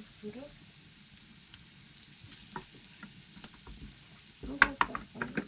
소스를 녹을 거예요.